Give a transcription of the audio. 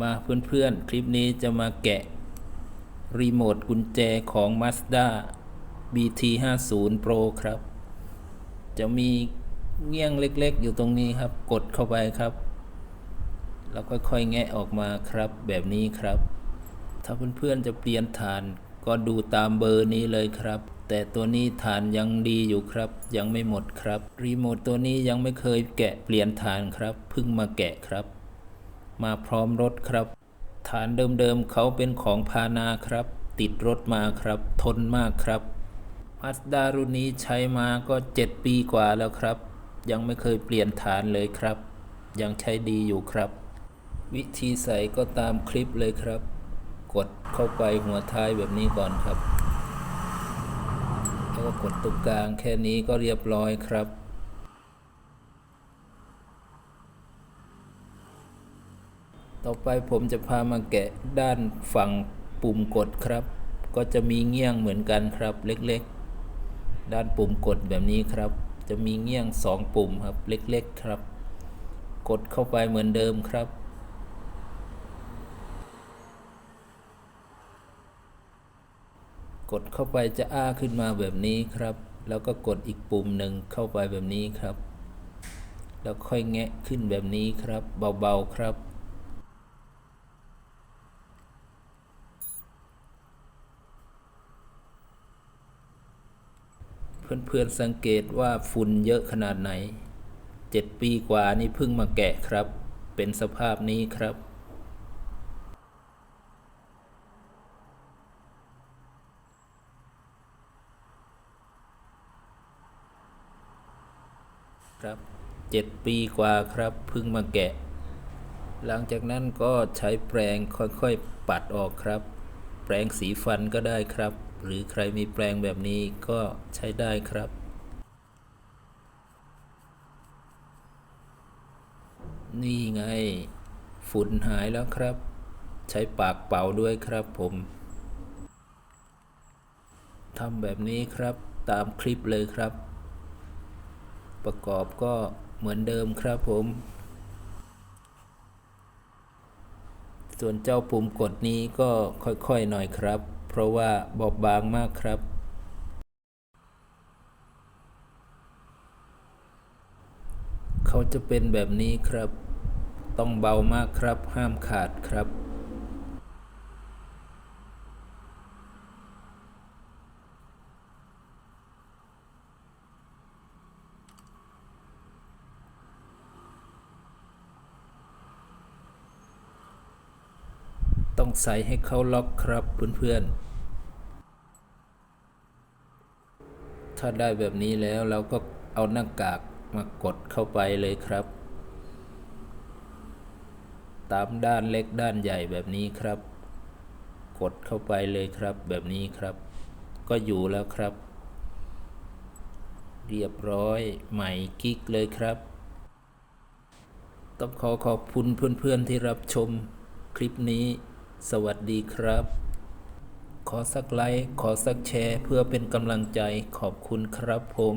มาเพื่อนๆ คลิปนี้จะมาแกะ รีโมทกุญแจของ Mazda BT 5 0 Pro ครับ จะมีเงี้ยงเล็กๆ อยู่ตรงนี้ครับ กดเข้าไปครับ แล้วค่อยๆ แงะออกมาครับ แบบนี้ครับ ถ้าเพื่อนๆ จะเปลี่ยนฐานก็ดูตามเบอร์นี้เลยครับ แต่ตัวนี้ฐานยังดีอยู่ครับ ยังไม่หมดครับ รีโมทตัวนี้ยังไม่เคยแกะเปลี่ยนฐานครับ เพิ่งมาแกะครับ มาพร้อมรถครับ ฐานเดิมๆเขาเป็นของพานาครับ ติดรถมาครับ ทนมากครับมาสด้ารุ่นนี้ใช้มาก็ 7 ปีกว่าแล้วครับ ยังไม่เคยเปลี่ยนฐานเลยครับ ยังใช้ดีอยู่ครับ วิธีใส่ก็ตามคลิปเลยครับ กดเข้าไปหัวท้ายแบบนี้ก่อนครับ แล้วก็กดตรงกลางแค่นี้ก็เรียบร้อยครับ ต่อไปผมจะพามาแกะด้านฝั่งปุ่มกดครับ ก็จะมีเงี้ยงเหมือนกันครับเล็กๆ ด้านปุ่มกดแบบนี้ครับ จะมีเงี้ยงสองปุ่มครับเล็กๆครับ กดเข้าไปเหมือนเดิมครับกดเข้าไปจะอ้าขึ้นมาแบบนี้ครับ แล้วก็กดอีกปุ่มหนึ่งเข้าไปแบบนี้ครับ แล้วค่อยแงะขึ้นแบบนี้ครับ เบาๆครับ เพื่อนๆสังเกตว่าฝุ่นเยอะขนาดไหนเจ็ดปีกว่านี่เพิ่งมาแกะครับ เป็นสภาพนี้ครับครับเจ็ดปีกว่าครับเพิ่งมาแกะ หลังจากนั้นก็ใช้แปรงค่อยๆปัดออกครับ แปรงสีฟันก็ได้ครับ หรือใครมีแปรงแบบนี้ก็ใช้ได้ครับ นี่ไง ฝุ่นหายแล้วครับ ใช้ปากเป่าด้วยครับผมทำแบบนี้ครับตามคลิปเลยครับ ประกอบก็เหมือนเดิมครับผม ส่วนเจ้าปุ่มกดนี้ก็ค่อยๆหน่อยครับ ราะว่าบอบบางมากครับ เขาจะเป็นแบบนี้ครับ ต้องเบามากครับ ห้ามขาดครับ ต้องใส่ให้เขาล็อกครับเพื่อนๆ ถ้าได้แบบนี้แล้วเราก็เอาหน้ากากมากดเข้าไปเลยครับ ตามด้านเล็กด้านใหญ่แบบนี้ครับ กดเข้าไปเลยครับแบบนี้ครับ ก็อยู่แล้วครับ เรียบร้อยใหม่กิ๊กเลยครับ ต้องขอขอบคุณเพื่อนๆที่รับชมคลิปนี้ สวัสดีครับ ขอสักไลค์ ขอสักแชร์ เพื่อเป็นกำลังใจขอบคุณครับผม